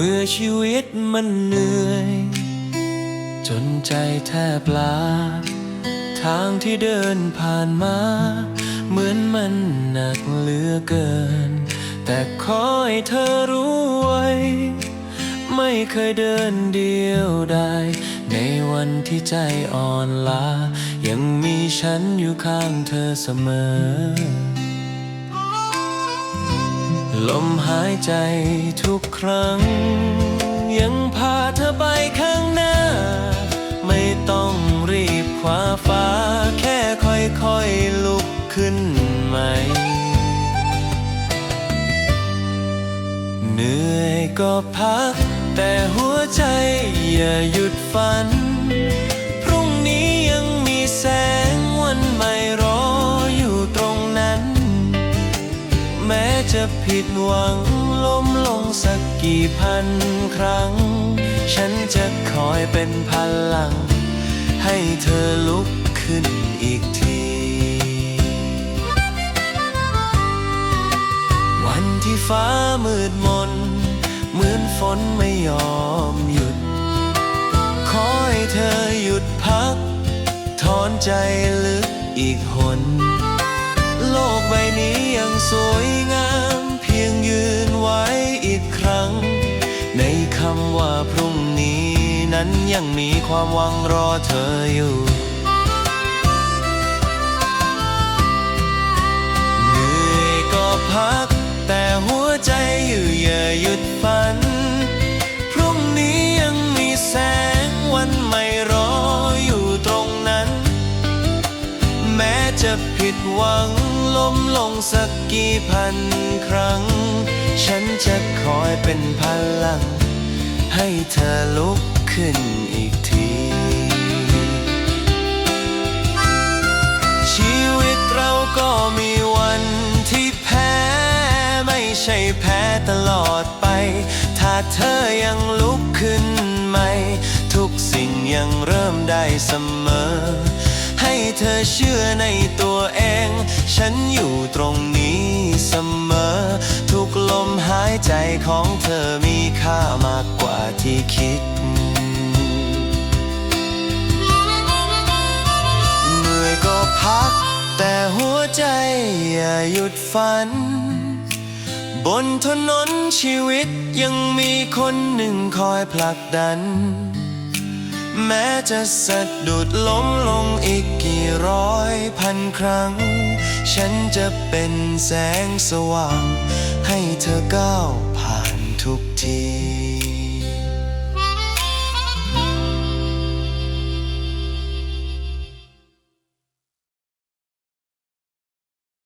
มื่อชีวิตมันเหนื่อย จนใจแทบลา ทางที่เดินผ่านมา เหมือนมันหนักเหลือเกิน แต่ขอให้เธอรู้ไว้ ไม่เคยเดินเดียวได้ในวันที่ใจอ่อนล้า ยังมีฉันอยู่ข้างเธอเสมอ ลมหายใจทุกครั้ง ยังพาเธอไปข้างหน้า ไม่ต้องรีบคว้าฟ้า แค่ค่อยๆลุกขึ้นใหม่ เหนื่อยก็พัก แต่หัวใจอย่าหยุดฝัน จะผิดหวังล้มลงสักกี่พันครั้ง ฉันจะคอยเป็นพลัง ให้เธอลุกขึ้นอีกที วันที่ฟ้ามืดมน เหมือนฝนไม่ยอมหยุด ขอให้เธอหยุดพัก ถอนใจลึกอีกหน โลกใบนี้ยังสวยงาม นั้นยังมีความหวังรอเธออยู่ เหนื่อยก็พัก แต่หัวใจอยู่อย่าหยุดฝัน พรุ่งนี้ยังมีแสงวันใหม่รออยู่ตรงนั้น แม้จะผิดหวังล้มลงสักกี่พันครั้ง ฉันจะคอยเป็นพลังให้เธอลุก ขึ้นอีกที ชีวิตเราก็มีวันที่แพ้ ไม่ใช่แพ้ตลอดไป ถ้าเธอยังลุกขึ้นใหม่ ทุกสิ่งยังเริ่มได้เสมอ ให้เธอเชื่อในตัวเอง ฉันอยู่ตรงนี้เสมอ ทุกลมหายใจของเธอมีค่ามากกว่าที่คิด ใจอย่าหยุดฝัน บนถนนชีวิตยังมีคนหนึ่งคอยผลักดัน แม้จะสะดุดล้มลงอีกกี่ร้อยพันครั้ง ฉันจะเป็นแสงสว่าง ให้เธอก้าวผ่านทุกที